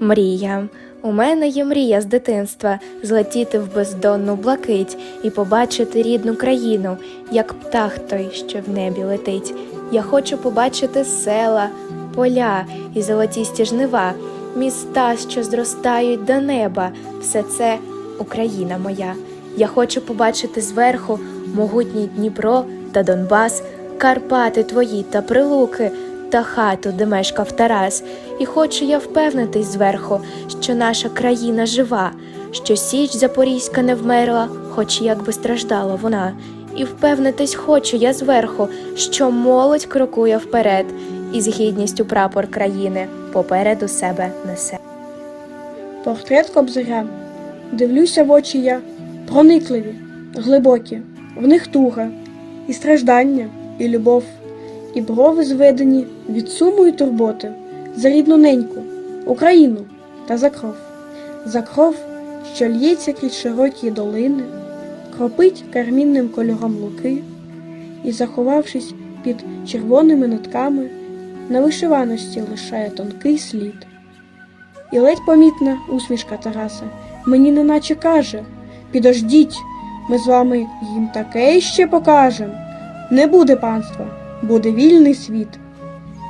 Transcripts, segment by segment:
Мрія. У мене є мрія з дитинства злетіти в бездонну блакить і побачити рідну країну, як птах той, що в небі летить. Я хочу побачити села, поля і золотісті жнива, міста, що зростають до неба. Все це Україна моя. Я хочу побачити зверху могутній Дніпро та Донбас, Карпати твої та прилуки та хату, де мешкав Тарас. І хочу я впевнитись зверху, що наша країна жива, що Січ Запорізька не вмерла, хоч як би страждала вона. І впевнитись хочу я зверху, що молодь крокує вперед, і з гідністю прапор країни попереду себе несе. Портрет Кобзаря. Дивлюся в очі я, проникливі, глибокі, в них туга, і страждання, і любов, і брови зведені від суму і турботи за рідну неньку, Україну та за кров, за кров, що л'ється крізь широкі долини, кропить кармінним кольором луки, і, заховавшись під червоними нитками, на вишиваності лишає тонкий слід. І ледь помітна усмішка Тараса мені неначе каже Підождіть, ми з вами їм таке ще покажем. Не буде панства, буде вільний світ.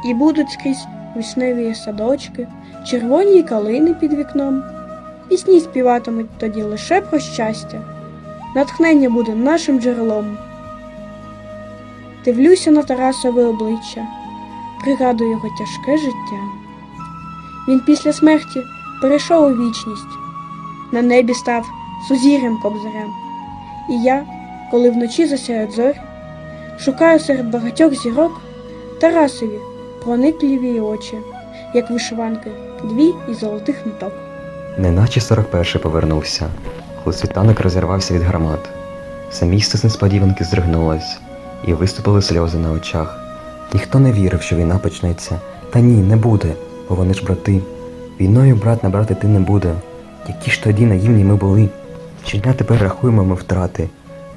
І будуть скрізь вишневі садочки, червоні калини під вікном. Пісні співатимуть тоді лише про щастя. Натхнення буде нашим джерелом. Дивлюся на Тарасове обличчя, пригадую його тяжке життя. Він після смерті перейшов у вічність, на небі став сузір'ям кобзарем. І я, коли вночі засяють зорі, шукаю серед багатьох зірок Тарасові проникливі очі, як вишиванки, дві із золотих ниток. Неначе 41-й повернувся, коли світанок розірвався від гармат. Все місто з несподіванки здригнулось, і виступили сльози на очах. Ніхто не вірив, що війна почнеться. Та ні, не буде, бо вони ж брати. Війною брат на брат іти не буде. Які ж тоді наївні ми були. Щодня тепер рахуємо ми втрати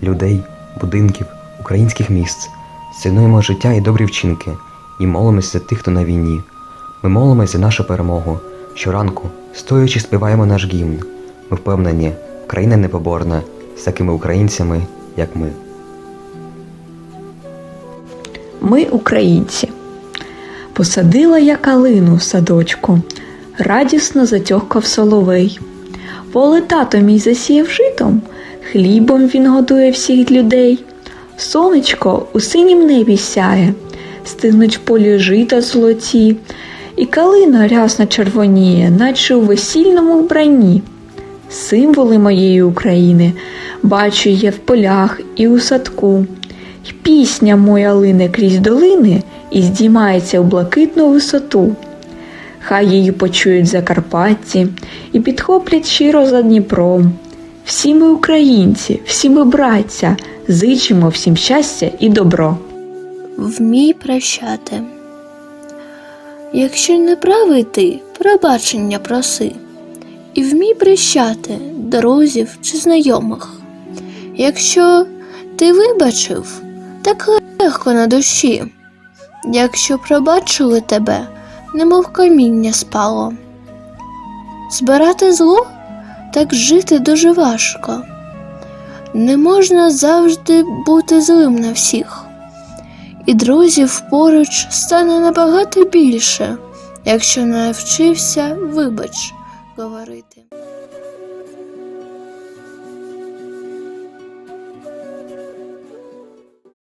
людей, будинків, українських місць. Цінуємо життя і добрі вчинки, і молимося за тих, хто на війні. Ми молимося за нашу перемогу. Щоранку, стоячи, співаємо наш гімн. Ми впевнені, країна непоборна з такими українцями, як ми. Ми українці. Посадила я калину в садочку, радісно затьохкав соловей. Поле тато мій засіяв житом, хлібом він годує всіх людей. Сонечко у синім небі сяє, стигнуть полі жита золоті, і калина рясно червоніє, наче у весільному вбранні. Символи моєї України бачу я в полях і у садку. Й пісня моя лине крізь долини і здіймається в блакитну висоту. Хай її почують Закарпатті і підхоплять щиро за Дніпром. Всі ми українці, всі ми браття, зичимо всім щастя і добро. Вмій прощати. Якщо не правий ти, пробачення проси, і вмій прощати друзів чи знайомих. Якщо ти вибачив, так легко на душі. Якщо пробачили тебе, немов каміння спало. Збирати зло так жити дуже важко. Не можна завжди бути злим на всіх і друзів поруч стане набагато більше, якщо навчився вибач говорити.